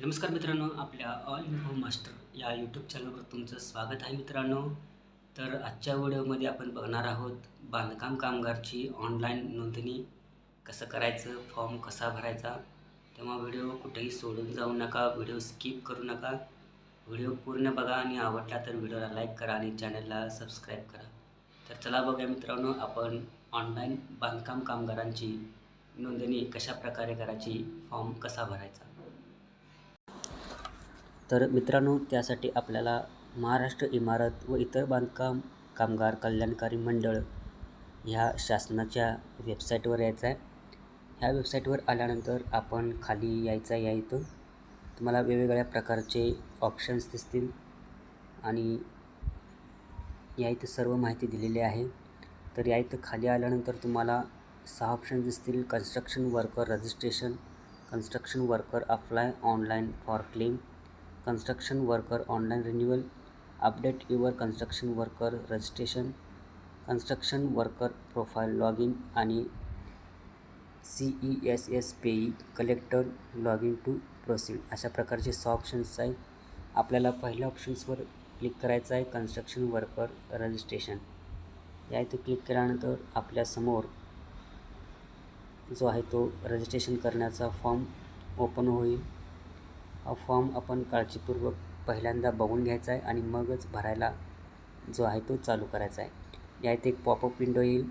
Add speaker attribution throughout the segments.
Speaker 1: नमस्कार मित्रांनो आपल्या ऑल इन्फो मास्टर या यूट्यूब चॅनलवर तुमचं स्वागत आहे मित्रांनो. तर आजच्या व्हिडिओमध्ये आपण बघणार आहोत बांधकाम कामगारची ऑनलाईन नोंदणी कसं करायचं फॉर्म कसा भरायचा तेव्हा व्हिडिओ कुठेही सोडून जाऊ नका व्हिडिओ स्किप करू नका. व्हिडिओ पूर्ण बघा आणि आवडला तर व्हिडिओला लाईक करा आणि चॅनलला सबस्क्राईब करा. तर चला बघूया मित्रांनो आपण ऑनलाईन बांधकाम कामगारांची नोंदणी कशा प्रकारे करायची फॉर्म कसा भरायचा. तर मित्रांनो त्यासाठी आपल्याला महाराष्ट्र इमारत व इतर बांधकाम कामगार कल्याणकारी मंडळ ह्या शासनाच्या वेबसाईटवर यायचं आहे. ह्या वेबसाईटवर आल्यानंतर आपण खाली यायचं या इथं तुम्हाला वेगवेगळ्या प्रकारचे ऑप्शन्स दिसतील आणि या इथं सर्व माहिती दिलेली आहे. तर या इथं खाली आल्यानंतर तुम्हाला सहा ऑप्शन दिसतील. Construction worker registration construction worker apply online for claim construction worker online renewal update your construction worker registration construction worker profile log in आणि C E S S pay collector log in to proceed अशा प्रकारचे सहा options आहेत आपल्याला पहिल्या ऑप्शन्सवर click करायचं आहे construction worker registration या इथे क्लिक केल्यानंतर आपल्यासमोर जो आहे तो रजिस्ट्रेशन करण्याचा फॉर्म ओपन होईल. हा फॉर्म आपण काळजीपूर्वक पहिल्यांदा बघून घ्यायचा आहे आणि मगच भरायला जो आहे तो चालू करायचा आहे. या इथे एक पॉपअप विंडो येईल.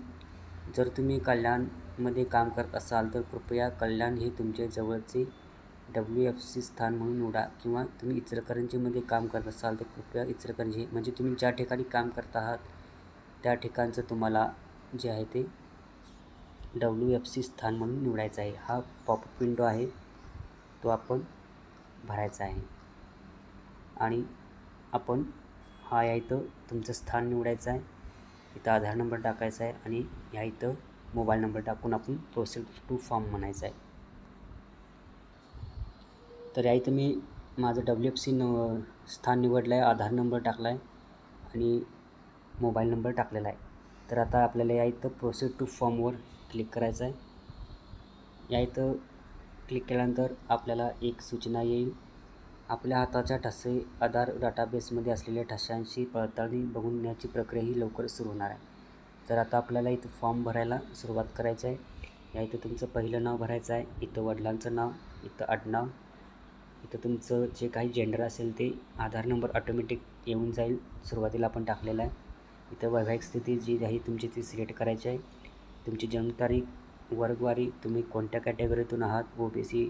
Speaker 1: जर तुम्ही कल्याणमध्ये काम करत असाल तर कृपया कल्याण हे तुमचे जवळचे डब्ल्यू एफ सी स्थान म्हणून निवडा किंवा तुम्ही इचलकरंजीमध्ये काम करत असाल तर कृपया इचलकरंजी म्हणजे तुम्ही ज्या ठिकाणी काम करत आहात त्या ठिकाणचं तुम्हाला जे आहे ते डब्ल्यू एफ सी स्थान म्हणून निवडायचं आहे. हा पॉपअप विंडो आहे. तो आपण भरायचा आहे. आणि आपण हा या इथं तुमचं स्थान निवडायचं आहे. इथं आधार नंबर टाकायचा आहे आणि ह्या इथं मोबाईल नंबर टाकून आपण प्रोसेस टू फॉर्म म्हणायचा आहे. तर या इथं मी माझं डब्ल्यू एफ सी न स्थान निवडलं आहे आधार नंबर टाकला आहे आणि मोबाईल नंबर टाकलेला आहे. तर आता आपल्याला या इथं प्रोसेस टू फॉर्मवर क्लिक करायचं आहे. या इथं क्लिक केल्यानंतर आपल्याला एक सूचना येईल. आपल्या हाताच्या ठसे आधार डाटाबेसमध्ये असलेल्या ठशांशी पडताळणी बघून घेण्याची प्रक्रिया ही लवकर सुरू होणार आहे. तर आता आपल्याला इथं फॉर्म भरायला सुरुवात करायची आहे. या इथं तुमचं पहिलं नाव भरायचं आहे. इथं वडिलांचं नाव इथं आडनाव. इथं तुमचं जे काही जेंडर असेल ते आधार नंबर ऑटोमॅटिक येऊन जाईल. सुरुवातीला आपण टाकलेला आहे. इथं वैवाहिक स्थिती जी आहे तुमची ती सिलेक्ट करायची आहे. तुमची जन्मतारीख वर्गवारी तुम्ही कोणत्या कॅटेगरीतून आहात? ओ बी सी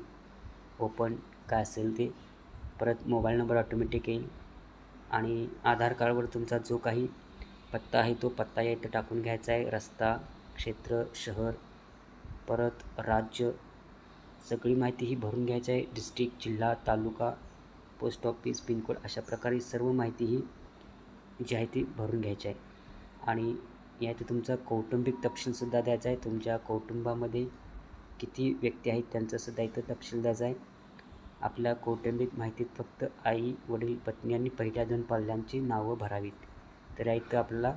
Speaker 1: ओपन काय असेल ते? परत मोबाईल नंबर ऑटोमॅटिक येईल. आणि आधार कार्डवर तुमचा जो काही पत्ता आहे तो पत्ता या इथं टाकून घ्यायचा आहे. रस्ता क्षेत्र शहर परत राज्य सगळी माहिती ही भरून घ्यायची आहे. डिस्ट्रिक्ट जिल्हा तालुका पोस्ट ऑफिस पिनकोड अशा प्रकारे सर्व माहिती ही जी आहे ती भरून घ्यायची आहे. आणि यात तुमचा कौटुंबिक तपशीलसुद्धा द्यायचा आहे. तुमच्या कौटुंबामध्ये किती व्यक्ती आहेत त्यांचासुद्धा इथं तपशील द्यायचा आहे. आपल्या कौटुंबिक माहितीत फक्त आई वडील पत्नी आणि पहिल्या दोन पल्ल्यांची नावं भरावीत. तर या इथं आपल्याला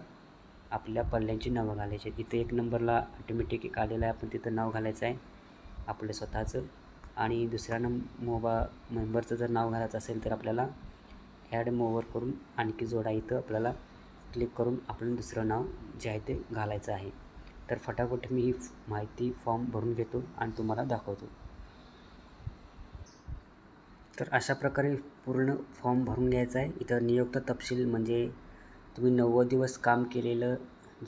Speaker 1: आपल्या पल्ल्यांची नावं घालायची आहेत. इथं एक नंबरला ऑटोमॅटिक एक आलेलं आहे. आपण तिथं नाव घालायचं आहे. आपलं स्वतःचं. आणि दुसऱ्या नंब मोबा मेंबरचं जर नाव घालायचं असेल तर आपल्याला ॲड मोवर करून आणखी जोडा. इथं आपल्याला क्लिक करून आपण दुसरं नाव जे आहे ते घालायचं आहे. तर फटाफट मी ही माहिती फॉर्म भरून घेतो आणि तुम्हाला दाखवतो. तर अशा प्रकारे पूर्ण फॉर्म भरून घ्यायचा आहे. इथं नियुक्त तपशील म्हणजे तुम्ही नव्वद दिवस काम केलेलं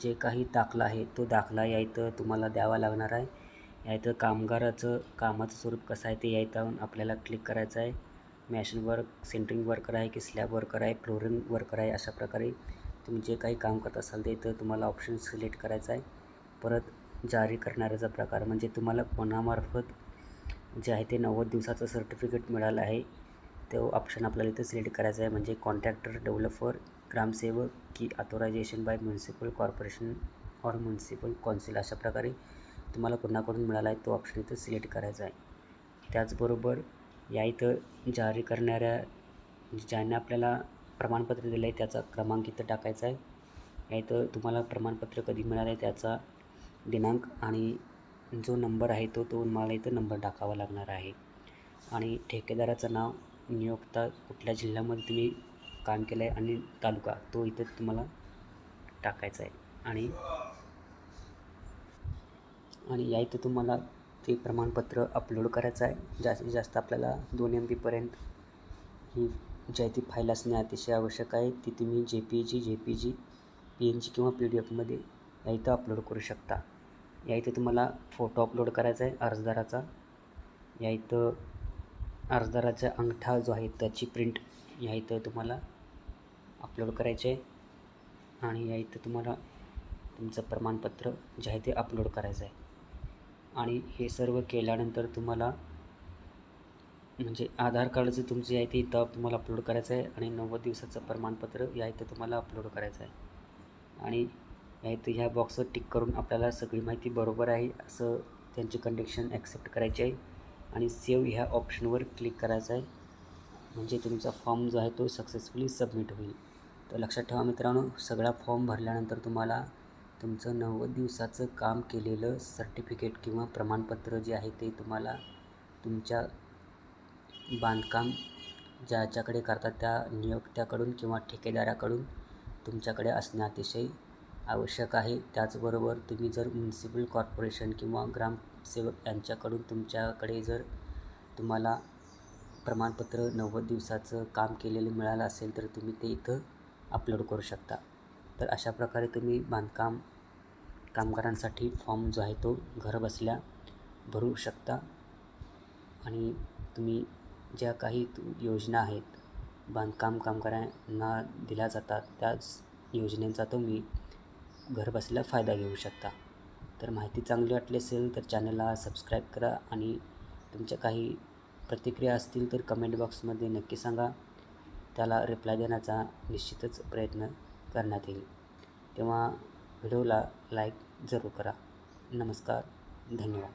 Speaker 1: जे काही दाखला आहे तो दाखला या इथं तुम्हाला द्यावा लागणार आहे. या इथं कामगाराचं कामाचं स्वरूप कसं आहे ते या इथं आपल्याला क्लिक करायचं आहे. मॅशन वर्क सेंटरिंग वर्कर आहे की स्लॅब वर्कर आहे फ्लोरिंग वर्कर आहे अशा प्रकारे तुम्ही जे काही काम करत असाल ते इथं तुम्हाला ऑप्शन सिलेक्ट करायचा आहे. परत जारी करणाऱ्याचा प्रकार म्हणजे तुम्हाला कोणामार्फत जे आहे ते नव्वद दिवसाचं सर्टिफिकेट मिळालं आहे तो ऑप्शन आपल्याला इथं सिलेक्ट करायचा आहे. म्हणजे कॉन्ट्रॅक्टर डेव्हलपर ग्रामसेवक की authorization by municipal corporation or municipal council अशा प्रकारे तुम्हाला कोणाकडून मिळाला आहे तो ऑप्शन इथं सिलेक्ट करायचा आहे. त्याचबरोबर या इथं जारी करणाऱ्या ज्याने आपल्याला प्रमाणपत्र दिलं आहे त्याचा क्रमांक इथं टाकायचा आहे. या इथं तुम्हाला प्रमाणपत्र कधी मिळालं आहे त्याचा दिनांक आणि जो नंबर आहे तो तो मला इथं नंबर टाकावा लागणार आहे. आणि ठेकेदाराचं नाव नियोक्ता कुठल्या जिल्ह्यामध्ये तुम्ही काम केलं आहे आणि तालुका तो इथं तुम्हाला टाकायचा आहे. आणि आणि या इथं तुम्हाला ते प्रमाणपत्र अपलोड करायचं आहे. जास्तीत जास्त आपल्याला दोन एम बीपर्यंत ही ज्या ती फाईल असणे अतिशय आवश्यक आहे ती तुम्ही J P G J P G P N G किंवा पी डी एफमध्ये या इथं अपलोड करू शकता. या इथं तुम्हाला फोटो अपलोड करायचा आहे अर्जदाराचा. या इथं अर्जदाराचा अंगठा जो आहे त्याची प्रिंट या इथं तुम्हाला अपलोड करायचे आहे आणि या इथं तुम्हाला तुमचं प्रमाणपत्र जे आहे ते अपलोड करायचं आहे आणि हे सर्व केल्यानंतर तुम्हाला म्हणजे आधार कार्डचं तुमचं जे आहे ते इथं तुम्हाला अपलोड करायचं आहे आणि नव्वद दिवसाचं प्रमाणपत्र या इथं तुम्हाला अपलोड करायचं आहे आणि या इथं ह्या बॉक्सवर टिक करून आपल्याला सगळी माहिती बरोबर आहे असं त्यांची कंडिशन ॲक्सेप्ट करायची आहे. आणि सेव्ह ह्या ऑप्शनवर क्लिक करायचं आहे म्हणजे तुमचा फॉर्म जो आहे तो सक्सेसफुली सबमिट होईल. तर लक्षात ठेवा मित्रांनो सगळा फॉर्म भरल्यानंतर तुम्हाला तुमचं नव्वद दिवसाचं काम केलेलं सर्टिफिकेट किंवा प्रमाणपत्र जे आहे ते तुम्हाला तुमच्या बांधकाम ज्याच्याकडे करतात त्या नियोक्त्याकडून किंवा ठेकेदाराकडून तुमच्याकडे असणे अतिशय आवश्यक आहे. त्याचबरोबर तुम्ही जर म्युन्सिपल कॉर्पोरेशन किंवा ग्रामसेवक यांच्याकडून तुमच्याकडे जर तुम्हाला प्रमाणपत्र नव्वद दिवसाचं काम केलेलं मिळालं असेल तर तुम्ही ते इथं अपलोड करू शकता. तर अशा प्रकारे तुम्ही बांधकाम कामगारांसाठी फॉर्म जो आहे तो घरबसल्या भरू शकता आणि तुम्ही ज्या काही योजना आहेत बांधकाम कामगारांना दिल्या जातात त्याच योजनेचा तुम्ही घरबसल्या फायदा घेऊ शकता. तर माहिती चांगली वाटली असेल तर चॅनलला सबस्क्राईब करा आणि तुमच्या काही प्रतिक्रिया असतील तर कमेंट बॉक्समध्ये नक्की सांगा. त्याला रिप्लाय देण्याचा निश्चितच प्रयत्न करण्यात येईल. तेव्हा व्हिडिओला लाईक जरूर करा. नमस्कार धन्यवाद.